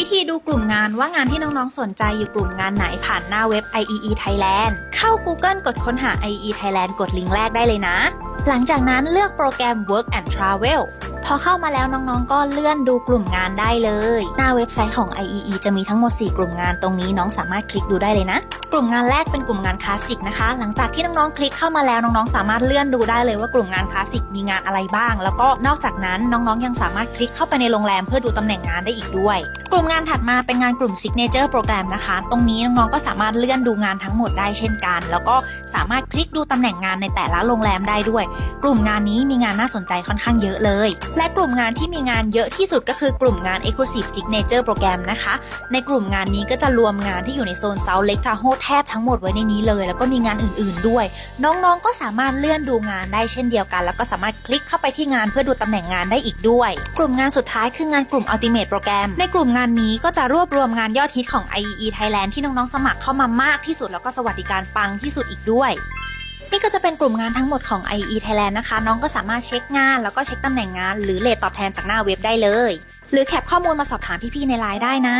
วิธีดูกลุ่มงานว่างานที่น้องๆ สนใจอยู่กลุ่มงานไหนผ่านหน้าเว็บ IEE Thailand เข้า Google กดค้นหา IEE Thailand กดลิงก์แรกได้เลยนะ หลังจากนั้นเลือกโปรแกรม Work and Travel อเข้ามาแล้วน้องๆ ก็เลื่อนดูกลุ่มงานได้เลย หน้าเว็บไซต์ของ IEE จะมีทั้งหมด 4 กลุ่มงานตรงนี้น้องสามารถคลิกดูได้เลยนะ กลุ่มงานแรกเป็นกลุ่มงานคลาสสิกนะคะ หลังจากที่น้องๆ คลิกเข้ามาแล้วน้องๆ สามารถเลื่อนดูได้เลยว่ากลุ่มงานคลาสสิกมีงานอะไรบ้าง แล้วก็นอกจากนั้นน้องๆ ยังสามารถคลิกเข้าไปในโรงแรมเพื่อดูตำแหน่งงานได้อีกด้วย กลุ่มงานถัดมาเป็นงานกลุ่ม Signature Program นะคะ ตรงนี้น้องๆ ก็สามารถเลื่อนดูงานทั้งหมดได้เช่นกัน แล้วก็สามารถคลิกดูตำแหน่งงานในแต่ละโรงแรมได้ด้วย กลุ่มงานนี้มีงานน่าสนใจค่อนข้างเยอะเลยและและกลุ่มงานที่มีงานเยอะที่สุดก็คือกลุ่มงาน Exclusive Signature Program นะคะ ในกลุ่มงานนี้ก็จะรวมงานที่อยู่ในโซน South Lake Tahoe แทบทั้งหมดไว้ในนี้เลย แล้วก็มีงานอื่นๆด้วย น้องๆก็สามารถเลื่อนดูงานได้เช่นเดียวกัน แล้วก็สามารถคลิกเข้าไปที่งานเพื่อดูตำแหน่งงานได้อีกด้วย กลุ่มงานสุดท้ายคืองานกลุ่ม Ultimate Program ในกลุ่มงานนี้ก็จะรวบรวมงานยอดฮิตของ IEE Thailand ที่น้องๆสมัครเข้ามามากที่สุดแล้วก็สวัสดิการปังที่สุดอีกด้วย นี่ก็จะเป็นกลุ่มงานทั้งหมดของ IE Thailand นะคะ น้องก็สามารถเช็คงาน แล้วก็เช็คตำแหน่งงาน หรือเลทตอบแทนจากหน้าเว็บได้เลย หรือแคปข้อมูลมาสอบถามพี่ๆในไลน์ได้นะ